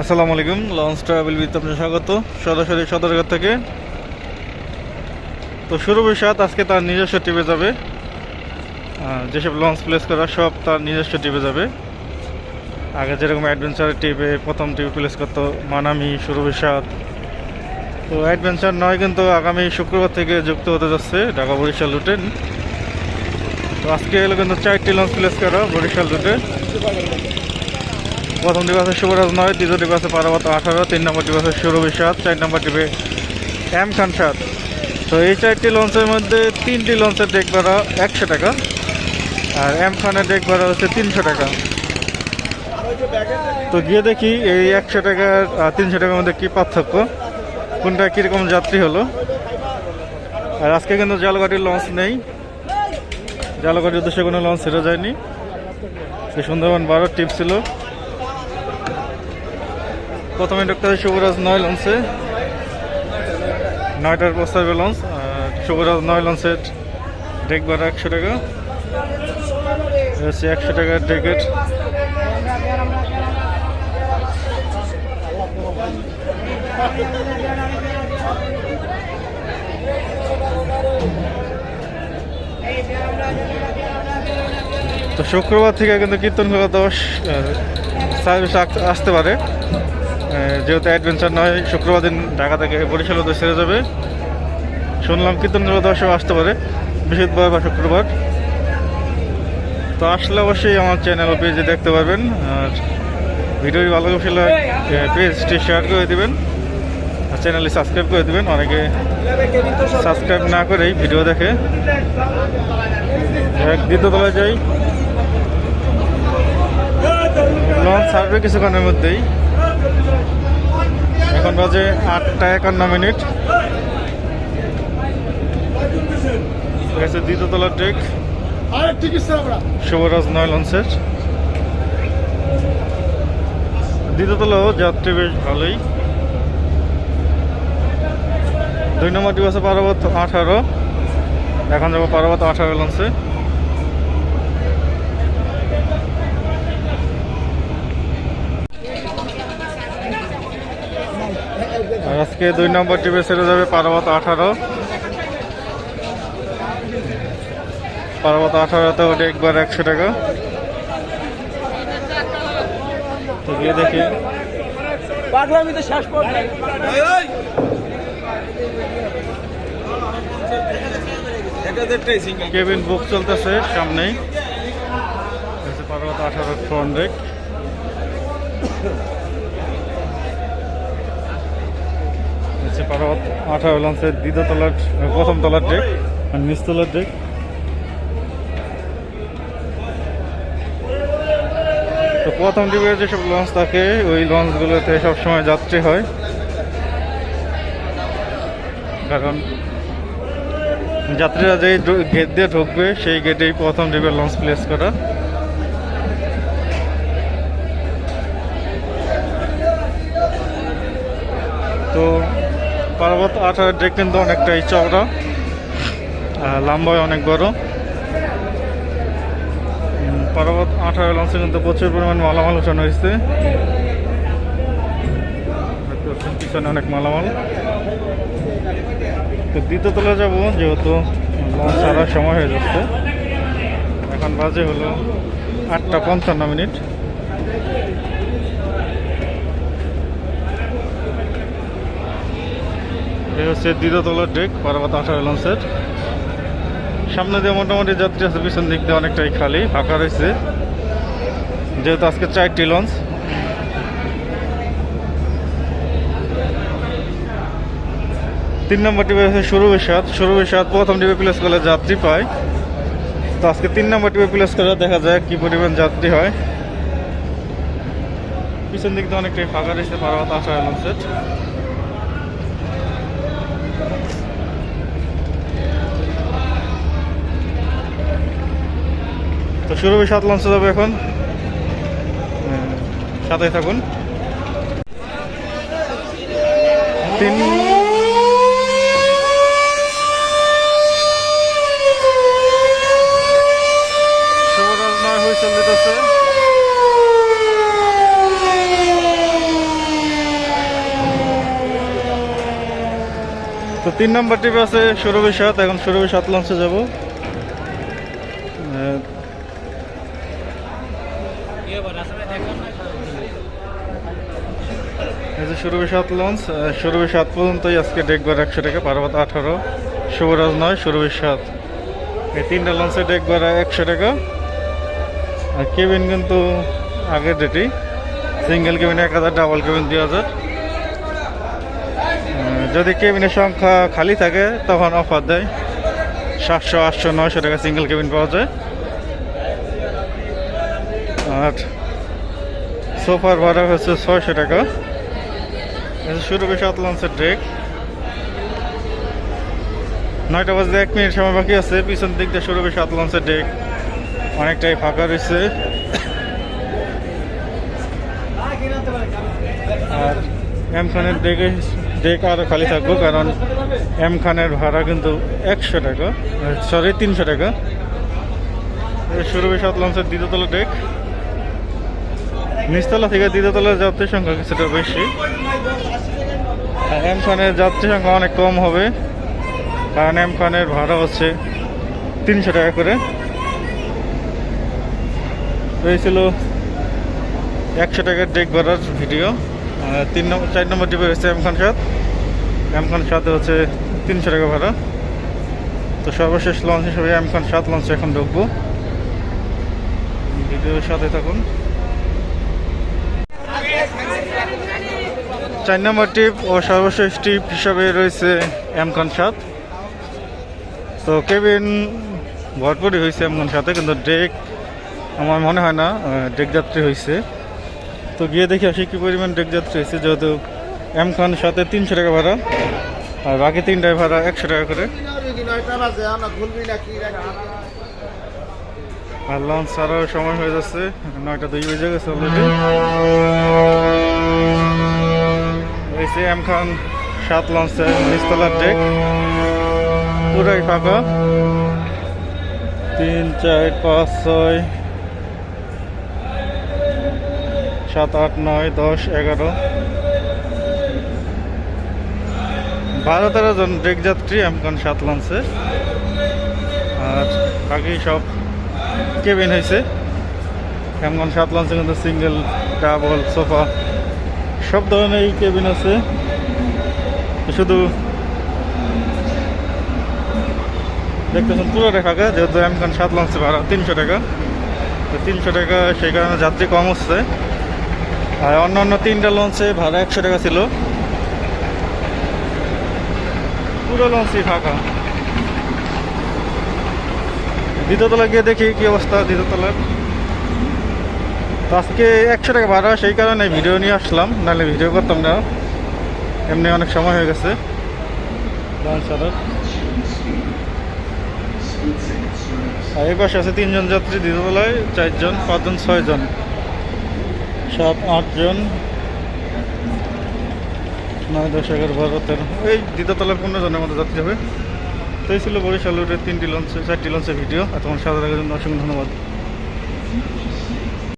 আসসালামু আলাইকুম launch travel with আপনার স্বাগত। সরাসরি সদরঘাট থেকে। তো সুরভি সাত, আজকে তার নিজস্ব টিপে যাবে। যেসব লঞ্চ প্লেস করা, সব তার নিজস্ব টিপে যাবে। আগে যেরকম অ্যাডভেঞ্চার টিপে প্রথম টিপে প্লেস করতো, মানামি সুরভি সাত। তো অ্যাডভেঞ্চার নয়, কিন্তু আগামী শুক্রবার থেকে যুক্ত হতে যাচ্ছে ঢাকা বরিশাল রুটে তো আজকে এলো কিন্তু চারটি লঞ্চ প্লেস করা, বরিশাল রুটে প্রথম টিপ আছে শুভরাজ নয়, দ্বিতীয় টিপ আছে পারাবত আঠারো, তিন নম্বর টিপ আছে সুরভি সাত চার নম্বর টিপে এম খান সাত তো এই চারটি লঞ্চের মধ্যে তিনটি লঞ্চের ডেক ভাড়া একশো টাকা, আর এম খানের ডেক ভাড়া হচ্ছে তিনশো টাকা। তো গিয়ে দেখি এই একশো টাকার তিনশো টাকার মধ্যে কী পার্থক্য, কোনটা কীরকম যাত্রী হলো। আর আজকে কিন্তু জালগাটির লঞ্চ নেই জালগাটির উদ্দেশ্যে কোনো লঞ্চ ছেড়ে যায়নি। সুন্দরবন বারো টিপ ছিল। প্রথমে হবে শুভরাজ নয় লঞ্চে, নয়টার প্রস্তাবে লঞ্চ শুভরাজ নয় লঞ্চের ডেক ভাড়া একশো টাকা হচ্ছে একশো টাকার টিকিট তো শুক্রবার থেকে কিন্তু কীর্তনখোলা দশ সার্ভিস আসতে পারে। যেহেতু অ্যাডভেঞ্চার নয়, শুক্রবার দিন ঢাকা থেকে বরিশাল হতে ছেড়ে যাবে। শুনলাম কীর্তনখোলা দশও আসতে পারে বৃহস্পতিবার বা শুক্রবার। তো আসলে অবশ্যই আমার চ্যানেল পেজে দেখতে পারবেন, আর ভিডিওটি ভালো লাগলে পেজটি শেয়ার করে দেবেন, আর চ্যানেলটি সাবস্ক্রাইব করে দেবেন। অনেকে সাবস্ক্রাইব না করেই ভিডিও দেখে। এক দ্বিতীয়তলায় যাই। লঞ্চ ছাড়বে কিছুক্ষণের মধ্যেই এখন বাজে আটটা একান্ন মিনিট। গেছে দ্বিতীয়তলার শুভরাজ নয় লঞ্চের। দ্বিতীয়তলাও যাত্রী বেশ ভালোই। দুই নম্বর দিবসে পার্বত আঠারো। এখন যাব পার্বত আঠারো লঞ্চে। আজকে দুই নম্বর টিপে সেরে যাবে পার্বত আঠারো। পার্বত আঠারোতে ওটা একবার একশো টাকা। গিয়ে দেখি। কেবিন বুক চলতেছে সামনেই। পার্বত আঠারো ফ্রন্ট ডেক হচ্ছে পার্বত, আঠারো লঞ্চের দ্বিতীয় তলার প্রথম তলার ডেক আর নিচতলার ডেক তো প্রথম ডিপে যেসব লঞ্চ থাকে, ওই লঞ্চগুলোতে সবসময় যাত্রী হয়। কারণ যাত্রীরা যেই গেট দিয়ে ঢুকবে, সেই গেটেই প্রথম ডিপের লঞ্চ প্লেস করা। তো পার্বত আঠারো ডেক কিন্তু অনেকটাই চওড়া লম্বায় অনেক বড়। পার্বত আঠারো লঞ্চে কিন্তু প্রচুর পরিমাণ মালামাল উঠানো হয়েছে। পিছনে অনেক মালামাল। তো দ্বিতীয় তলা যাব, যেহেতু লঞ্চ ছাড়ার সময় হয়ে যাচ্ছে। এখন বাজে হলো আটটা পঞ্চান্ন মিনিট। এই হচ্ছে দ্বিতীয়তলার ডেক পার্বত আঠারো লঞ্চের সামনে দিয়ে মোটামুটি যাত্রী আছে, পিছন দিক দিয়ে অনেকটাই খালি, ফাঁকা রয়েছে। যেহেতু আজকে চারটি লঞ্চ তিন নম্বর টিপে আছে শুরু সাত শুরু সাত প্রথম টিপে প্লেস করলে যাত্রী পায়। তো আজকে তিন নম্বর টিপে প্লেস করে দেখা যায় কি পরিমাণ যাত্রী হয়। পিছন দিক দিয়ে অনেকটাই ফাঁকা রয়েছে পার্বত আঠারো লঞ্চের তো সুরভি সাত লঞ্চ যাবে এখন। সাথে থাকুন। তিন তো তিন নম্বর টিপে আছে সুরভি সাত এখন সুরভি সাত লঞ্চে যাব। এই যে সুরভি সাত লঞ্চ সুরভি সাত পর্যন্তই আজকে ডেকবার একশো টাকা পার্বত আঠারো, শুভরাজ নয় সুরভি সাত এই তিনটা লঞ্চে ডেকবার একশো টাকা। আর কেবিন কিন্তু আগের ডেটই। সিঙ্গেল কেবিন এক হাজার, ডাবল কেবিন দুই হাজার। যদি কেবিনের সংখ্যা খালি থাকে, তখন অফার দেয়। সাতশো, আটশো, নয়শো টাকা সিঙ্গেল কেবিন পাওয়া যায়। আর সোফার ভাড়া হচ্ছে ছয়শো টাকা। শুরু বেশি সাত লঞ্চের ড্রেক নয়টা বাজে এক মিনিট সময় বাকি আছে, পিছন দিক দিয়ে শুরু বেশি সাত লঞ্চের ডেক অনেকটাই ফাঁকা রয়েছে। আর এম খানের ডেকে ডেক আরও খালি থাকব, কারণ এম খানের ভাড়া কিন্তু একশো টাকা সরি তিনশো টাকা। শুরু সাত লঞ্চের দ্বিতীয়তলা ডেক নিচতলা থেকে দ্বিতীয়তলা যাত্রীর সংখ্যা কিছুটা বেশি। আর এম খানের যাত্রী সংখ্যা অনেক কম হবে, কারণ এম খানের ভাড়া হচ্ছে তিনশো টাকা করে। এই ছিল একশো টাকার ডেক ভাড়ার ভিডিও। তিন নম্বর, চার নম্বর হচ্ছে এম খান সাত। এম খান সাথে হচ্ছে তিনশো টাকা ভাড়া। তো সর্বশেষ লঞ্চ হিসেবে এম খান সাত লঞ্চে এখন ঢুকবো। ভিডিওর সাথে থাকুন। চার নম্বর টিপ ও সর্বশেষ টিপ হিসাবে রয়েছে এম খান সাত। তো কেবিন ভরপুরই হয়েছে এম খান সাথে কিন্তু ডেক আমার মনে হয় না ডেক যাত্রী হয়েছে। তো গিয়ে দেখি আসি কী পরিমাণ ডেক যাত্রী হয়েছে, যেহেতু এম খান সাথে তিনশো টাকা ভাড়া, আর বাকি তিনটায় ভাড়া একশো টাকা করে। আর লঞ্চ ছাড়াও সময় হয়ে যাচ্ছে, নয়টা দুই বেজে গেছে অলরেডি যে এম সাত লঞ্চের নিচতলার ডেক পুরাই ফাঁকা তিন, চার, পাঁচ, ছয়, সাত, আট, নয়, দশ, এগারো। বারো তেরো জন ডেক যাত্রী এমকন সাত লঞ্চে আর বাকি সব কেবিন হয়েছে এমকন সাত লঞ্চে কিন্তু সিঙ্গেল ডাবল সোফা সব ধরনের কেবিন আছে। শুধু দেখতেছেন পুরোটা ফাঁকা যেহেতু এমকন সাত লঞ্চে ভাড়া, তিনশো টাকা। তো তিনশো টাকা, সেই কারণে যাত্রী কম হচ্ছে। আর অন্য অন্য তিনটা লঞ্চে ভাড়া একশো টাকা ছিল। পুরো লঞ্চই ফাঁকা। দ্বিতীয়তলা গিয়ে দেখি কি অবস্থা দ্বিতীয়তলার আজকে একশো টাকা ভাড়া, সেই কারণে ভিডিও নিয়ে আসলাম। নাহলে ভিডিও করতাম না। এমনি অনেক সময় হয়ে গেছে। আর এই পাশে আছে তিনজন যাত্রী দ্বিতীয়তলায় চারজন, পাঁচজন, ছয়জন। সাত, আটজন। নয়, দশ, এগারো, বারো, তেরো। এই দ্বিতীয়তলায় পনেরো জনের মতো যাত্রী হবে। তো এই ছিল বরিশাল রোডের তিনটি লঞ্চে, চারটি লঞ্চের ভিডিও। এতক্ষণ সাদা জন্য অসংখ্য ধন্যবাদ।